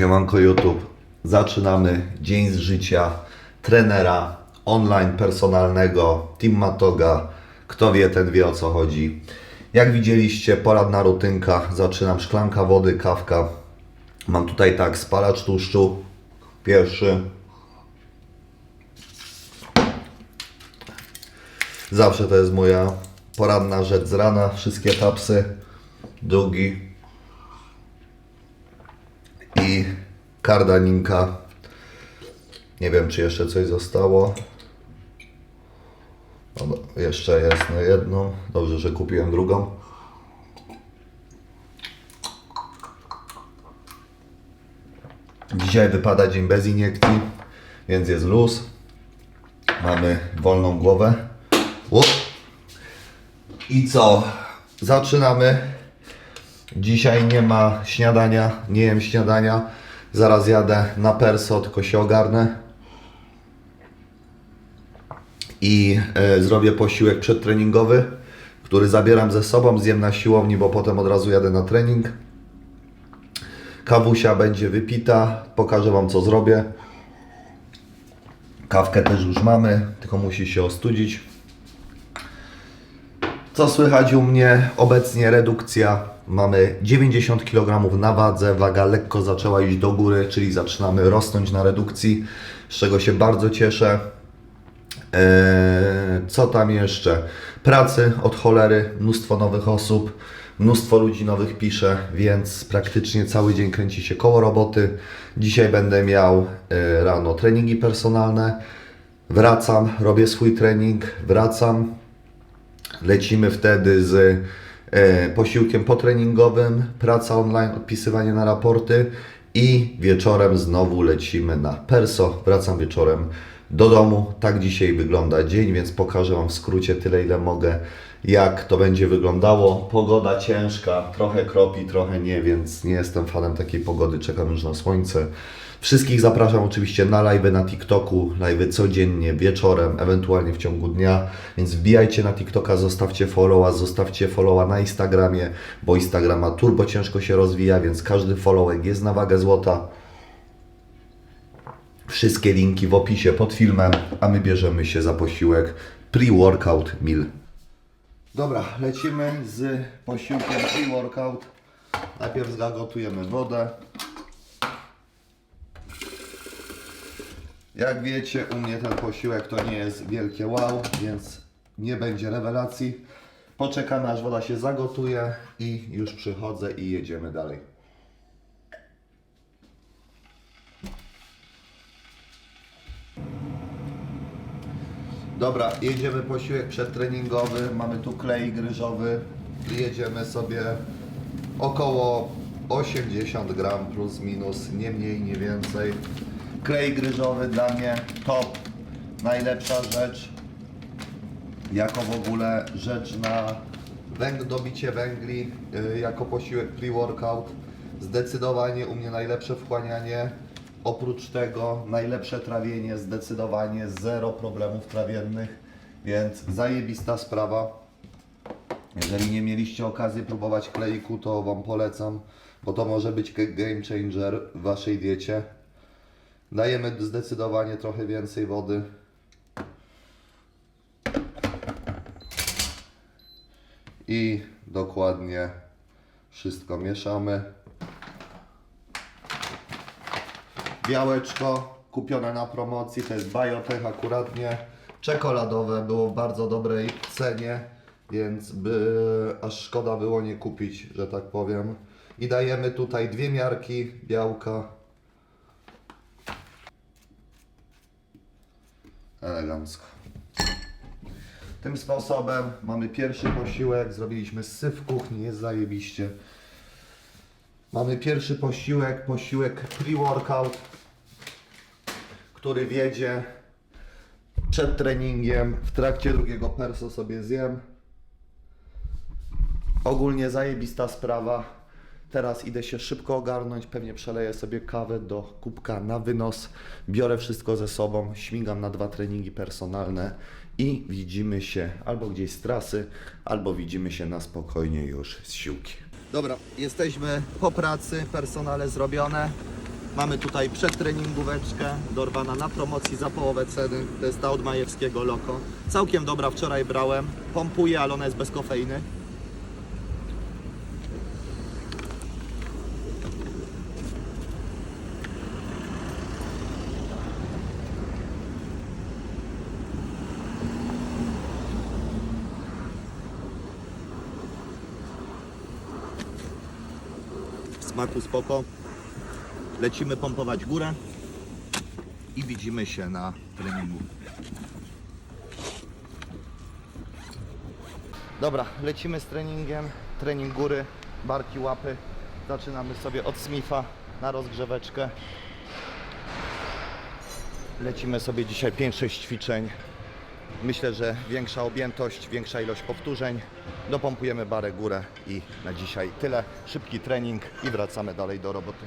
Siemanko YouTube. Zaczynamy dzień z życia trenera online personalnego Team Matoga. Kto wie, ten wie o co chodzi. Jak widzieliście, poradna rutynka. Zaczynam szklanka wody, kawka. Mam tutaj tak spalacz tłuszczu. Pierwszy. Zawsze to jest moja poradna rzecz z rana. Wszystkie tapsy. Drugi i kardaninka. Nie wiem, czy jeszcze coś zostało. No, jeszcze jest na jedną. Dobrze, że kupiłem drugą. Dzisiaj wypada dzień bez iniekcji, więc jest luz. Mamy wolną głowę. Łup. I co? Zaczynamy. Dzisiaj nie ma śniadania, nie jem śniadania. Zaraz jadę na perso, tylko się ogarnę. I e, zrobię posiłek przedtreningowy, który zabieram ze sobą, zjem na siłowni, bo potem od razu jadę na trening. Kawusia będzie wypita, pokażę Wam co zrobię. Kawkę też już mamy, tylko musi się ostudzić. Co słychać u mnie? Obecnie redukcja. Mamy 90 kg na wadze, waga lekko zaczęła iść do góry, czyli zaczynamy rosnąć na redukcji, z czego się bardzo cieszę. Eee, co tam jeszcze? Pracy od cholery, mnóstwo nowych osób, mnóstwo ludzi nowych pisze, więc praktycznie cały dzień kręci się koło roboty. Dzisiaj będę miał e, rano treningi personalne. Wracam, robię swój trening, wracam, Lecimy wtedy z e, posiłkiem potreningowym, praca online, odpisywanie na raporty i wieczorem znowu lecimy na perso. Wracam wieczorem do domu. Tak dzisiaj wygląda dzień, więc pokażę Wam w skrócie tyle, ile mogę, jak to będzie wyglądało. Pogoda ciężka, trochę kropi, trochę nie, więc nie jestem fanem takiej pogody. Czekam już na słońce. Wszystkich zapraszam oczywiście na live na TikToku, live codziennie, wieczorem, ewentualnie w ciągu dnia, więc wbijajcie na TikToka, zostawcie followa, zostawcie followa na Instagramie, bo Instagrama turbo ciężko się rozwija, więc każdy followek jest na wagę złota. Wszystkie linki w opisie pod filmem, a my bierzemy się za posiłek pre-workout meal. Dobra, lecimy z posiłkiem pre-workout. Najpierw zagotujemy wodę. Jak wiecie, u mnie ten posiłek to nie jest wielkie wow, więc nie będzie rewelacji. Poczekamy aż woda się zagotuje i już przychodzę i jedziemy dalej. Dobra, jedziemy posiłek przedtreningowy, mamy tu klej gryżowy, jedziemy sobie około 80 gram plus minus, nie mniej, nie więcej. Klej gryżowy dla mnie top, najlepsza rzecz, jako w ogóle rzecz na węg dobicie węgli, y, jako posiłek pre-workout. Zdecydowanie u mnie najlepsze wchłanianie. Oprócz tego najlepsze trawienie, zdecydowanie zero problemów trawiennych, więc zajebista sprawa. Jeżeli nie mieliście okazji próbować kleiku, to Wam polecam, bo to może być game changer w Waszej diecie. Dajemy zdecydowanie trochę więcej wody. I dokładnie wszystko mieszamy. Białeczko kupione na promocji, to jest Biotech akuratnie. Czekoladowe było w bardzo dobrej cenie, więc by aż szkoda było nie kupić, że tak powiem. I dajemy tutaj dwie miarki białka. Elegancko. Tym sposobem mamy pierwszy posiłek, zrobiliśmy syf w kuchni, jest zajebiście. Mamy pierwszy posiłek, posiłek pre-workout, który wiedzie przed treningiem, w trakcie drugiego perso sobie zjem. Ogólnie zajebista sprawa. Teraz idę się szybko ogarnąć, pewnie przeleję sobie kawę do kubka na wynos, biorę wszystko ze sobą, śmigam na dwa treningi personalne i widzimy się albo gdzieś z trasy, albo widzimy się na spokojnie już z siłki. Dobra, jesteśmy po pracy, personale zrobione. Mamy tutaj przedtreningóweczkę, dorwana na promocji za połowę ceny. To jest ta od Majewskiego Loko. Całkiem dobra, wczoraj brałem. Pompuje, ale ona jest bez kofeiny. Smaku spoko. Lecimy pompować górę i widzimy się na treningu. Dobra, lecimy z treningiem. Trening góry, barki, łapy. Zaczynamy sobie od Smitha na rozgrzeweczkę. Lecimy sobie dzisiaj 5-6 ćwiczeń. Myślę, że większa objętość, większa ilość powtórzeń. Dopompujemy barę górę i na dzisiaj tyle. Szybki trening i wracamy dalej do roboty.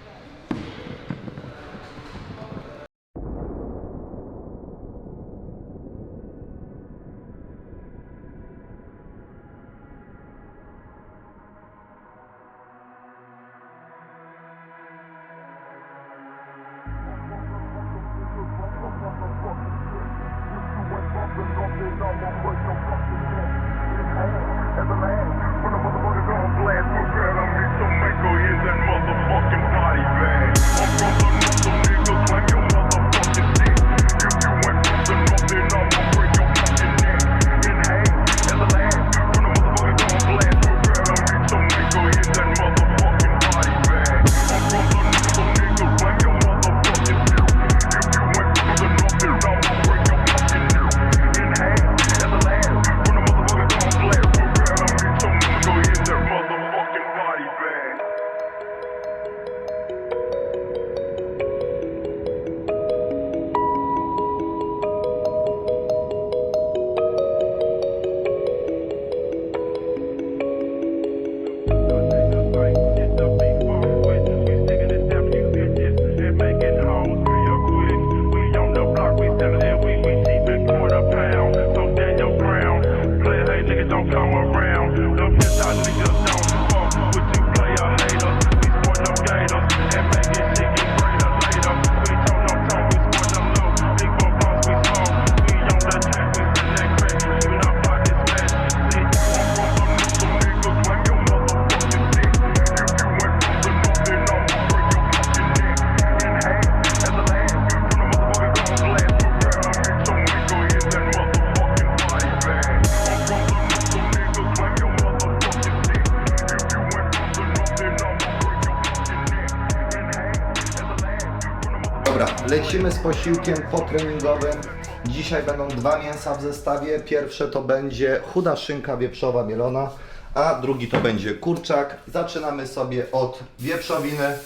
Lecimy z posiłkiem potreningowym. Dzisiaj będą dwa mięsa w zestawie. Pierwsze to będzie chuda szynka wieprzowa mielona, a drugi to będzie kurczak. Zaczynamy sobie od wieprzowiny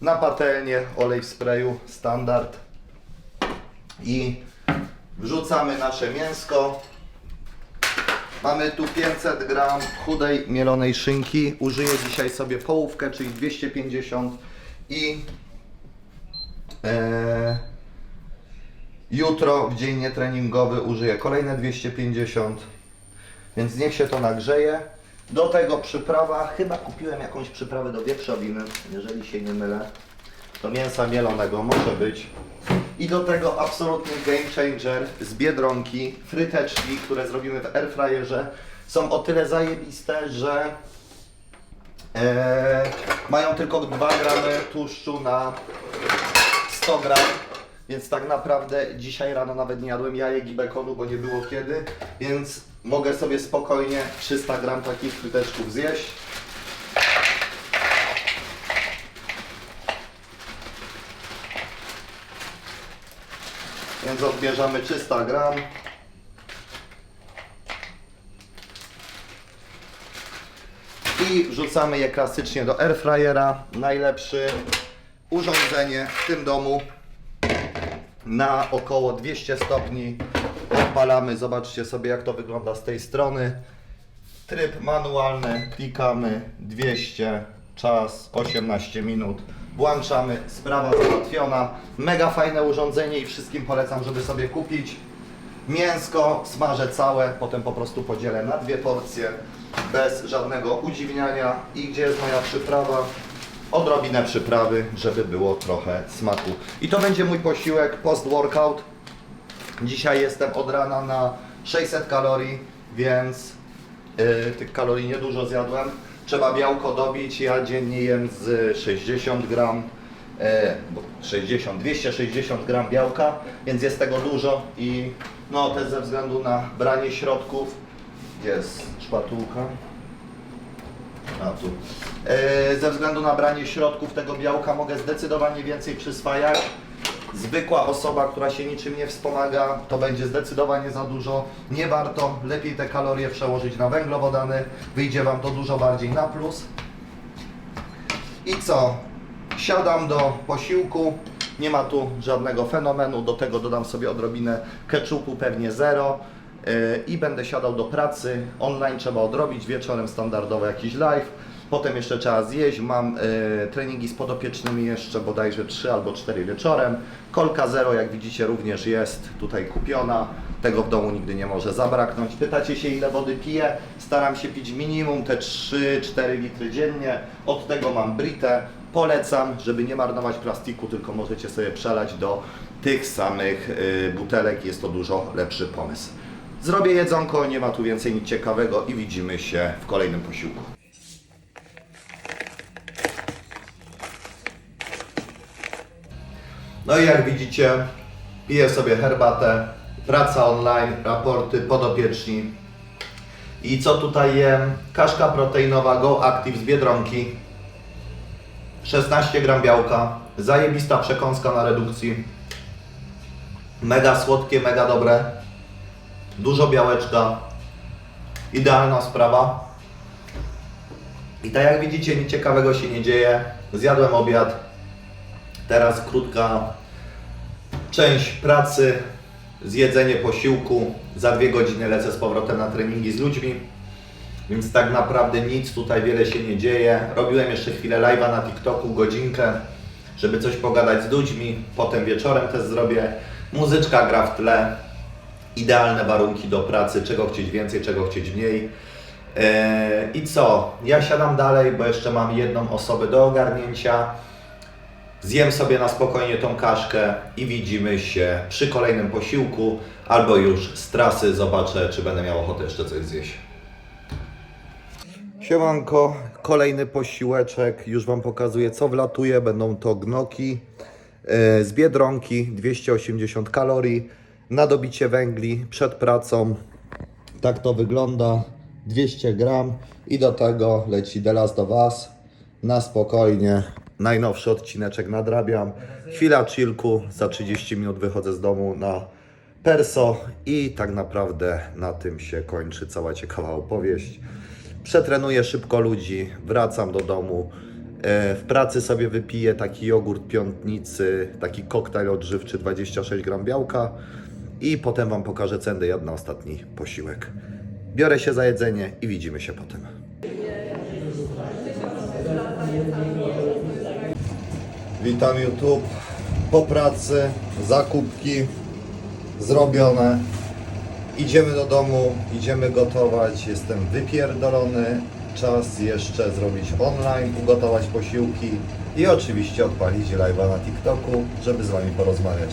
na patelnię, olej w sprayu, standard. I wrzucamy nasze mięsko. Mamy tu 500 gram chudej mielonej szynki. Użyję dzisiaj sobie połówkę, czyli 250 i jutro w dzień nietreningowy użyję kolejne 250, więc niech się to nagrzeje. Do tego przyprawa, chyba kupiłem jakąś przyprawę do wieprzowiny, jeżeli się nie mylę. Do mięsa mielonego może być. I do tego absolutny game changer z Biedronki, fryteczki, które zrobimy w airfryerze. Są o tyle zajebiste, że e, mają tylko 2 gramy tłuszczu na 100 gram, więc tak naprawdę dzisiaj rano nawet nie jadłem jajek i bekonu, bo nie było kiedy, więc mogę sobie spokojnie 300 gram takich fryteczków zjeść. Więc odbierzemy 300 gram. I wrzucamy je klasycznie do airfryera. Najlepszy urządzenie w tym domu na około 200 stopni. Odpalamy, zobaczcie sobie jak to wygląda z tej strony. Tryb manualny, klikamy 200, czas 18 minut. Włączamy, sprawa załatwiona. Mega fajne urządzenie i wszystkim polecam, żeby sobie kupić. Mięsko smażę całe, potem po prostu podzielę na dwie porcje bez żadnego udziwniania. I gdzie jest moja przyprawa? Odrobinę przyprawy, żeby było trochę smaku. I to będzie mój posiłek post-workout. Dzisiaj jestem od rana na 600 kalorii, więc yy, tych kalorii niedużo zjadłem. Trzeba białko dobić, ja dziennie jem z 60 gram, yy, bo 60, 260 gram białka, więc jest tego dużo i no też ze względu na branie środków, jest szpatułka, E, ze względu na branie środków tego białka mogę zdecydowanie więcej przyswajać. Zwykła osoba, która się niczym nie wspomaga, to będzie zdecydowanie za dużo. Nie warto, lepiej te kalorie przełożyć na węglowodany. Wyjdzie Wam to dużo bardziej na plus. I co? Siadam do posiłku. Nie ma tu żadnego fenomenu. Do tego dodam sobie odrobinę ketchupu, pewnie zero. Yy, I będę siadał do pracy. Online trzeba odrobić, wieczorem standardowo jakiś live. Potem jeszcze trzeba zjeść. Mam yy, treningi z podopiecznymi jeszcze bodajże 3 albo 4 wieczorem. Kolka zero, jak widzicie, również jest tutaj kupiona. Tego w domu nigdy nie może zabraknąć. Pytacie się, ile wody piję? Staram się pić minimum te 3-4 litry dziennie. Od tego mam britę. Polecam, żeby nie marnować plastiku, tylko możecie sobie przelać do tych samych y, butelek. Jest to dużo lepszy pomysł. Zrobię jedzonko, nie ma tu więcej nic ciekawego i widzimy się w kolejnym posiłku. No i jak widzicie, piję sobie herbatę, praca online, raporty, podopieczni. I co tutaj jem? Kaszka proteinowa Go Active z Biedronki. 16 gram białka, zajebista przekąska na redukcji. Mega słodkie, mega dobre. Dużo białeczka. Idealna sprawa. I tak jak widzicie, nic ciekawego się nie dzieje. Zjadłem obiad. Teraz krótka część pracy, zjedzenie posiłku. Za dwie godziny lecę z powrotem na treningi z ludźmi. Więc tak naprawdę nic tutaj wiele się nie dzieje. Robiłem jeszcze chwilę live'a na TikToku, godzinkę, żeby coś pogadać z ludźmi. Potem wieczorem też zrobię. Muzyczka gra w tle. Idealne warunki do pracy, czego chcieć więcej, czego chcieć mniej. Eee, I co? Ja siadam dalej, bo jeszcze mam jedną osobę do ogarnięcia. Zjem sobie na spokojnie tą kaszkę i widzimy się przy kolejnym posiłku albo już z trasy. Zobaczę, czy będę miał ochotę jeszcze coś zjeść. Siemanko, kolejny posiłeczek. Już Wam pokazuję, co wlatuje. Będą to gnoki e, z Biedronki, 280 kalorii, na dobicie węgli przed pracą. Tak to wygląda, 200 gram i do tego leci The Last of Us na spokojnie. Najnowszy odcineczek nadrabiam. Chwila chillku, za 30 minut wychodzę z domu na Perso i tak naprawdę na tym się kończy cała ciekawa opowieść. Przetrenuję szybko ludzi, wracam do domu. E, W pracy sobie wypiję taki jogurt piątnicy, taki koktajl odżywczy 26 gram białka i potem Wam pokażę cenę jadł na ostatni posiłek. Biorę się za jedzenie i widzimy się potem. Witam YouTube. Po pracy, zakupki zrobione. Idziemy do domu, idziemy gotować. Jestem wypierdolony. Czas jeszcze zrobić online, ugotować posiłki i oczywiście odpalić live'a na TikToku, żeby z Wami porozmawiać.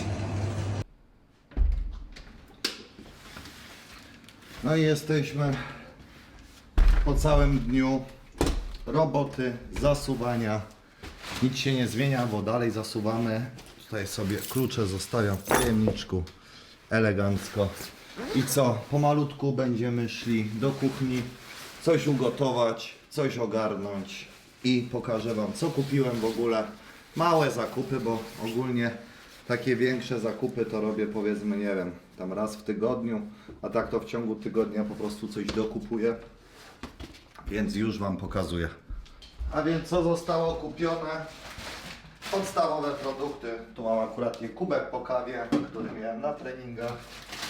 No i jesteśmy po całym dniu roboty, zasuwania. Nic się nie zmienia, bo dalej zasuwamy. Tutaj sobie klucze zostawiam w pojemniczku elegancko. I co? Pomalutku będziemy szli do kuchni, coś ugotować, coś ogarnąć i pokażę Wam, co kupiłem w ogóle. Małe zakupy, bo ogólnie takie większe zakupy to robię powiedzmy, nie wiem, tam raz w tygodniu, a tak to w ciągu tygodnia po prostu coś dokupuję. Więc już Wam pokazuję. A więc co zostało kupione? Podstawowe produkty. Tu mam akurat nie kubek po kawie, który miałem na treningach.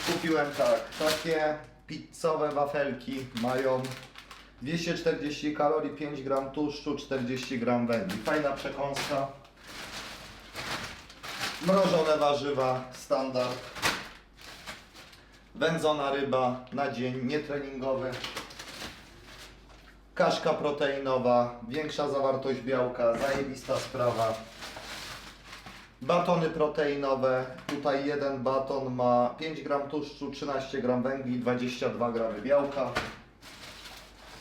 Kupiłem tak, takie pizzowe wafelki mają 240 kalorii, 5 gram tłuszczu, 40 gram węgli. Fajna przekąska. Mrożone warzywa, standard. Wędzona ryba na dzień nietreningowy. kaszka proteinowa, większa zawartość białka, zajebista sprawa. Batony proteinowe. Tutaj jeden baton ma 5 gram tłuszczu, 13 gram węgli, 22 gramy białka.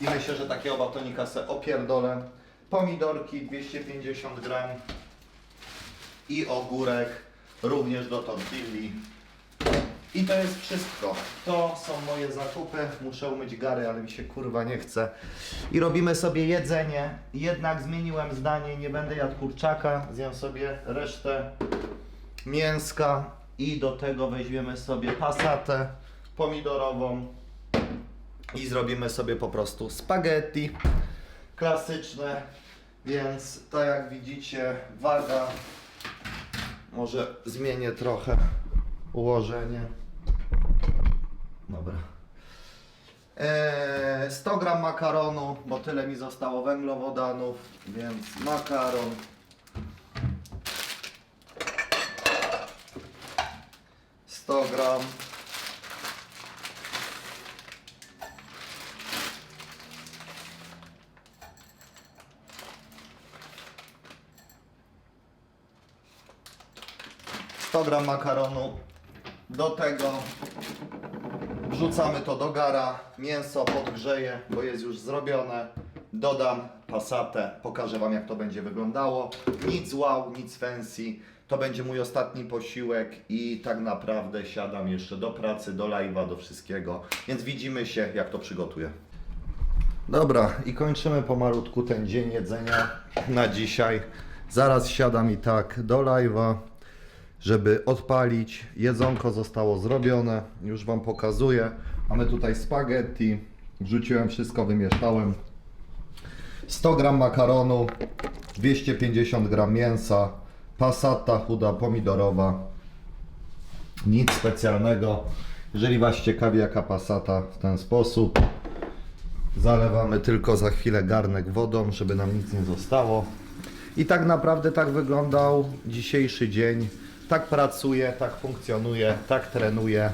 I myślę, że takiego batonika se opierdolę. Pomidorki 250 gram i ogórek również do tortilli. I to jest wszystko. To są moje zakupy. Muszę umyć gary, ale mi się kurwa nie chce. I robimy sobie jedzenie. Jednak zmieniłem zdanie, nie będę jadł kurczaka. Zjem sobie resztę mięska i do tego weźmiemy sobie pasatę pomidorową i zrobimy sobie po prostu spaghetti klasyczne. Więc tak jak widzicie, waga może zmienię trochę ułożenie. Dobra. Eee, 100 gram makaronu, bo tyle mi zostało węglowodanów, więc makaron. Sto gram. Sto gram makaronu. Do tego Wrzucamy to do gara, mięso podgrzeję, bo jest już zrobione. Dodam pasatę, pokażę Wam jak to będzie wyglądało. Nic wow, nic fancy. To będzie mój ostatni posiłek i tak naprawdę siadam jeszcze do pracy, do live'a, do wszystkiego. Więc widzimy się jak to przygotuję. Dobra, i kończymy pomalutku ten dzień jedzenia na dzisiaj. Zaraz siadam i tak do live'a żeby odpalić. Jedzonko zostało zrobione, już Wam pokazuję. Mamy tutaj spaghetti, wrzuciłem wszystko, wymieszałem. 100 gram makaronu, 250 gram mięsa, passata chuda pomidorowa. Nic specjalnego. Jeżeli Was ciekawi jaka passata w ten sposób, zalewamy tylko za chwilę garnek wodą, żeby nam nic nie zostało. I tak naprawdę tak wyglądał dzisiejszy dzień. Tak pracuję, tak funkcjonuję, tak trenuję,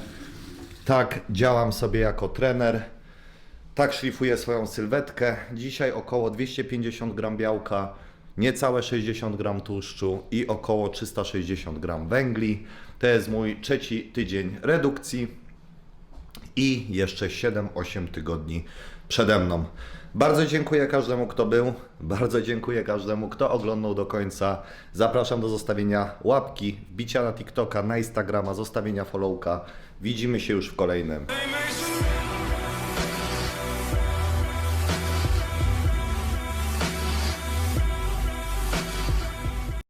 tak działam sobie jako trener, tak szlifuję swoją sylwetkę. Dzisiaj około 250 gram białka, niecałe 60 gram tłuszczu i około 360 gram węgli. To jest mój trzeci tydzień redukcji i jeszcze 7-8 tygodni przede mną. Bardzo dziękuję każdemu, kto był. Bardzo dziękuję każdemu, kto oglądał do końca. Zapraszam do zostawienia łapki, wbicia na TikToka, na Instagrama, zostawienia followka. Widzimy się już w kolejnym.